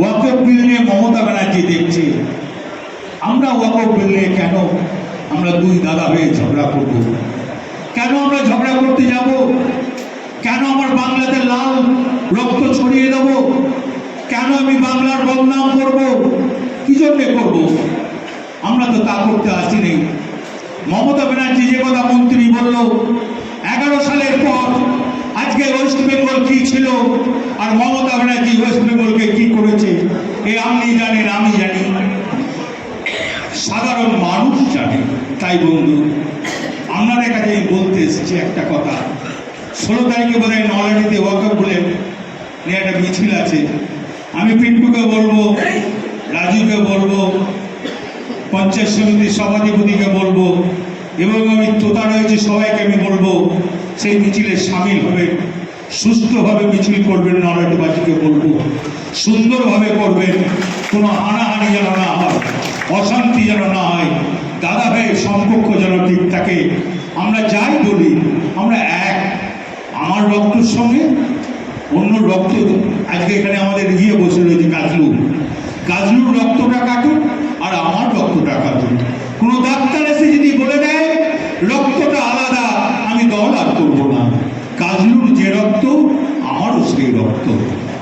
ওয়াকফ বিল নিয়ে মমতা ব্যানার্জি দেখছে। আমরা ওয়াকফ বিল নিয়ে কেন আমরা দুই দাদা হয়ে ঝগড়া করব? কেন আমরা ঝগড়া করতে যাব? কেন আমার বাংলাতে লাল রক্ত ছড়িয়ে দেব? কেন আমি বাংলার বদনাম করব? কি জন্যে করব? আমরা তো তা করতে আসি নেই মমতা ব্যানার্জি যে কথা মন্ত্রী বলল, এগারো সালের পর আজকে ওয়েস্ট বেঙ্গল কি ছিল। আর মমতা ব্যানার্জি ওয়েস্ট বেঙ্গলকে কি করেছে? এ আপনি জানেন, আমি জানি। সাধারণ মানুষ জানে। তাই বন্ধু, আপনাদের কাছে আমি বলতে এসেছি একটা কথা। ষোলো তারিখে বোধ হয় নলানিতে ওয়াকআপ বলে একটা মিছিল আছে। আমি পিন্টুকে বলব, রাজুকে বলব, পঞ্চায়েত সমিতির সভাধিপতিকে বলব, এবং আমি তোতা রয়েছে সবাইকে আমি বলব, সেই মিছিলে সামিল হবেন সুস্থভাবে মিছিল করবেন নলটবাজিকে বলব সুন্দরভাবে করবেন, কোনো হানাহানি যেন না হয়, অশান্তি যেন না হয় দাদা ভাইয়ের সম্পর্ক যেন ঠিক থাকে। আমরা যাই বলি, আমরা এক। আমার রক্তের সঙ্গে অন্য রক্ত, আজকে এখানে আমাদের ইয়ে বসে রয়েছে, কাজলু। কাজলুর রক্তটা কাটুন আর আমার রক্তটা কাটুন। কোনো ডাক্তার এসে যদি বলে দেয়, রক্তটা সেই রক্ত।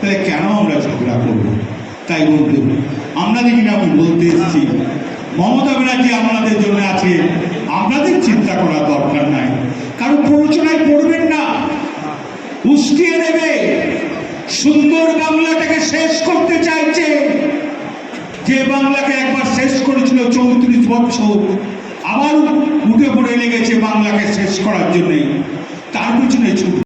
তাহলে কেন আমরা ঝগড়া করব? তাই বলতে আমরা কিনা আমি বলতে এসেছি, মমতা ব্যানার্জি আপনাদের জন্য আছে, আপনাদের চিন্তা করার দরকার নাই। কারণ প্ররোচনায় পড়বেন না। উস্কিয়ে দেবে। সুন্দর বাংলাটাকে শেষ করতে চাইছে। যে বাংলাকে একবার শেষ করেছিল চৌত্রিশ বছর, আবার উঠে পড়ে লেগেছে বাংলাকে শেষ করার জন্যে। তার পিছনে ছুটবে।